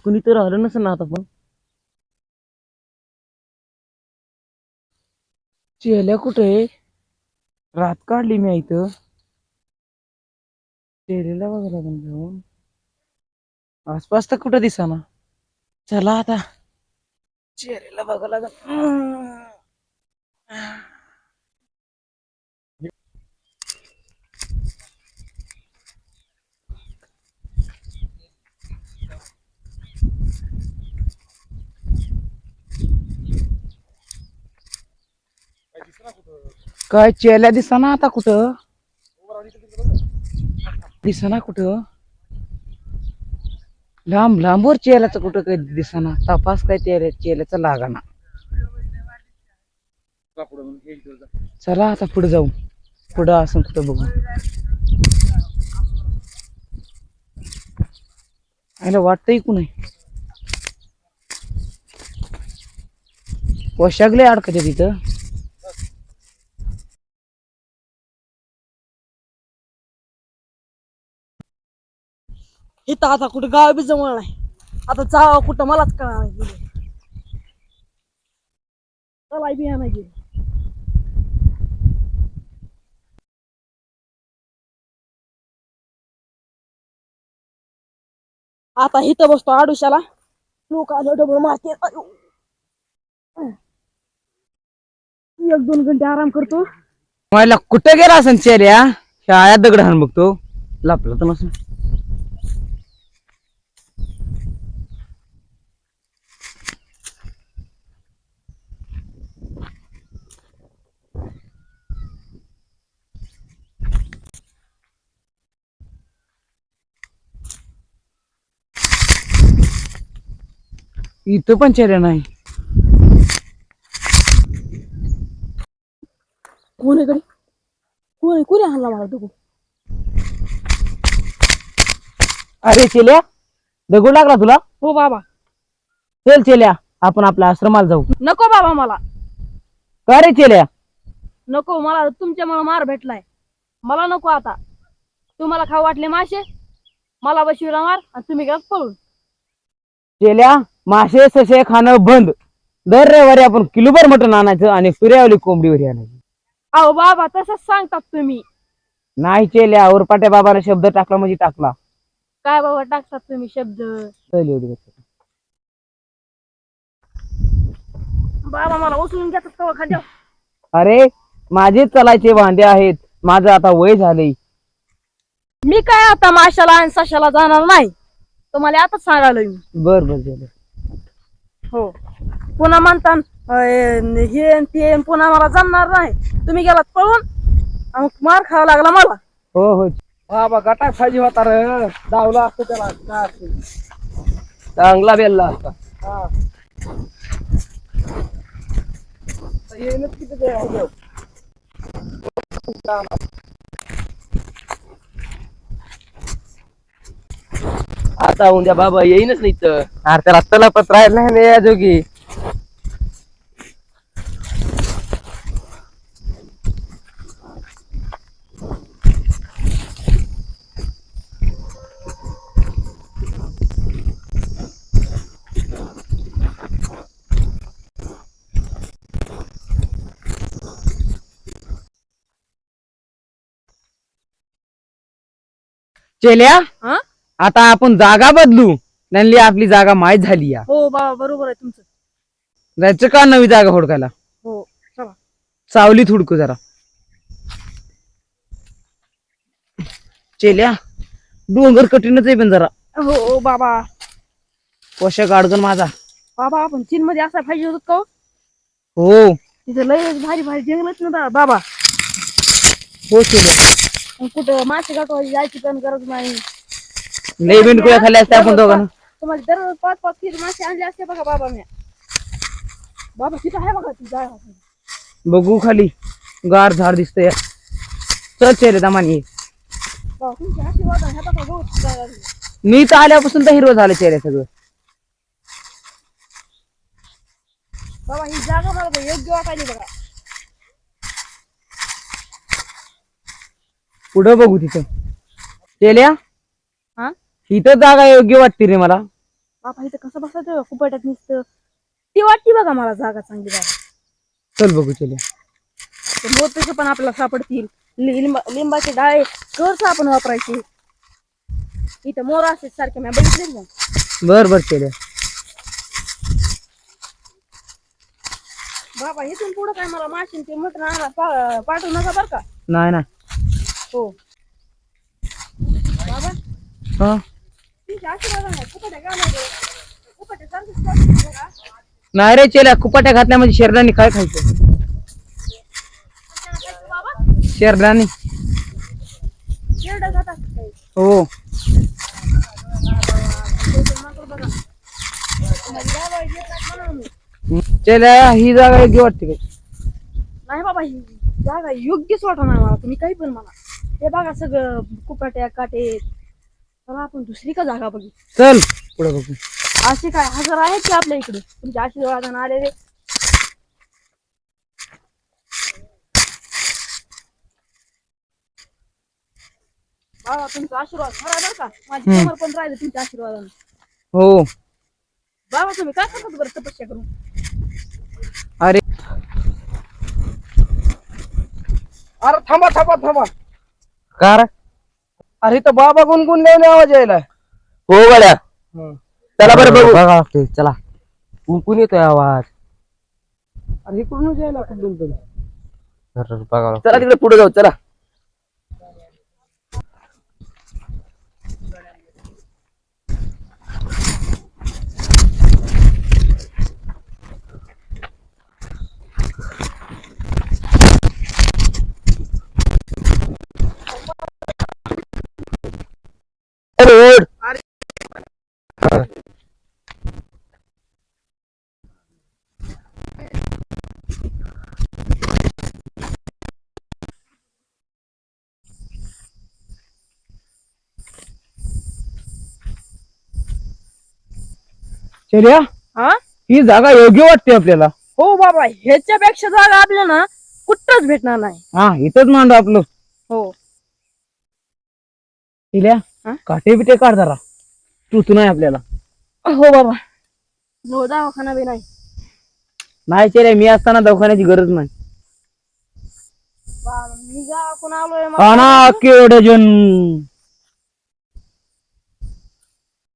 कुणी तर आलं नसेल ना आता पण. चेल्या कुठे रात काढली मी इथं चेलेला बघायला लागून जाऊन. आसपास तर कुठं दिसाना. चला आता. चेहऱ्याला बघायला लागून काय चेल्या दिसाना आता कुठं? दिसाना कुठं? लांब लांबवर चेल्याचं कुठं काही दिसाना? तपास काय चेहऱ्या चेल्याचा लागाना. चला आता पुढे जाऊ. पुढं असं कुठं बघू. आयला वाटतंय कुणी? नाही वशागले अडकते तिथं. इथं आता कुठं गाव बी जवळ नाही. आता चावा कुठं मलाच कळणार नाही गेले चला बी नाही गेले आता इथं बसतो आडुशाला. लोक आलं डबल मारते. एक दोन घंटे आराम करतो. मला कुठं गेला असेल चेहऱ्या शाळा दगड हाण बघतो. लपला तर नसून इथं पण चेहऱ्या नाही. कोण आहे कडे कोण आहे? कोणी आणला मला दगड? अरे चेल्या दगड लागला तुला? हो बाबा. चल चेल्या आपण आपल्या आश्रमाला जाऊ. नको बाबा मला. का रे चेल्या? नको मला तुमच्यामुळे मार भेटलाय. मला नको आता. तुम्हाला खाऊ वाटले मासे? मला बशिवला मार आणि तुम्ही गेलात पळून. चेल्या मासे ससे खाणं बंद. दर रविवारी आपण किलोभर मटण आणायचं आणि फिरावली कोंबडीवर आणायची. अहो बाबा तसंच सांगतात तुम्ही. नाही चेल्या उरपाट्या बाबाने शब्द टाकला म्हणजे टाकला. काय बाबा टाकतात तुम्ही शब्द? चल एवढी गोष्ट. बाबा मला उचलून घेतात कवा खाद्या. अरे माझेच चालायचे वांदे आहेत. माझं आता वय झालंय. मी काय आता माशाला आणि सशाला जाणार नाही? तुम्हाला आता सांगायला मी बर बर चेल्या हो. पुन्हा म्हणतात अं, हे ते पुन्हा मला जमणार नाही. तुम्ही गेलात पळून मार खावा लागला मला. हो हो. बाबा गटाक पाहिजे होता रे. डावला असतो त्याला. काय असेल. चांगला बेल्ला असता हा. तर येईनच किती ते आहे. आता उद्या बाबा येईनच नाही तर. अरे त्याला तला पत्र राहिला नाही या जोगी. चेल्या? हा? आता आपण जागा बदलू. त्यांनी आपली जागा माहीत झाली या. हो बाबा बरोबर आहे तुमचं. जायचं का नवी जागा हुडकायला? हो चला. सावलीत हुडकू जरा. चेल्या डोंगर कठीणच आहे पण जरा. हो हो बाबा. पोषक अडचण माझा. बाबा आपण चीन मध्ये असा पाहिजे होत का हो? हो. तिथे लय भारी भारी जंगलच ना बा- बाबा. हो चेल्या. कुठं मासे गाठवायची जायची पण गरज नाही. लय बिंडकुळ्या खाल्ल्या असत्या आपण दोघांना तुम्हाला दररोज पाच पाच किलो मासे आणले असते बघा बाबा मी। बाबा तिथं आहे बघा ती जागा बघू खाली गार झाड दिसतंय चल चेले दमानी बाबा तुमची आशीर्वाद आहे ह्या बघा गवत जागा आहे. मी तर आल्यापासून तर हिरवं झालं चेहरे सगळं बाबा ही जागा मला योग्य वाटायली बघा पुढं बघू तिथं चेल्या हा इथं जागा योग्य वाटते रे मला. बाबा इथं कसं बसायचं कुपाट्यात नुसतं. ती वाटते बघा मला जागा चांगली बाबा चल बघू चल ते मोत्याचे पण आपल्याला सापडतील. लिंबा लिंबाचे डाळे कर्स आपण वापरायचे? इथं मोर असते सारखे मी बघितले ना बर बर चल बाबा इथून पुढं काय मला माशीन ते मटण आणा पा- पाठवू नका बरं का? नाही नाही. हो. बाबा. हा? नाही रे चेल्या कुपाट्या घातल्या म्हणजे शेरडानी काय खायचं? शेरडानी. हो. चेल्या ही जागा योग्य वाटते काय नाही बाबा ही जागा योग्यच वाटणार मला. तुम्ही काही पण म्हणा. हे बघा सगळं कुपाट्या काटे चला आपण दुसरी का जागा बघू? चल पुढे बघू. असे काय हजार आहेत की आपल्या इकडे. तुमच्या आशीर्वादानं आलेले. बाबा तुमचा आशीर्वाद खरा बरं का? माझी हम्म. कमर पण राहिले तुमच्या आशीर्वादानं. हो. बाबा तुम्ही काय करतात बरं तपस्या करून? अरे. अरे थांबा थांबा थांबा. कार अरे इथं बाबा गुणगुणल्याने आवाज यायला हो गड्या. चला बरं बघू. बघा लागते चला. कुंकून येतोय आवाज. अरे इकडूनच यायला कुठून तरी बघा. चला तिकडे पुढे जाऊ चला. चल्या हा? ही जागा योग्य वाटते आपल्याला. हो बाबा ह्याच्यापेक्षा जागा आपल्या ना कुठंच भेटणार नाही. हा इथंच मांडू आपलं. हो. तिल्या हा? काटे बिटे काढ जरा. तू नाही आपल्याला. हो बाबा. हो दवाखाना बी नाही. नाही चेल्या मी असताना दवाखान्याची गरज नाही. बा, मी गावाकडून आलोय आणा केवढे जण.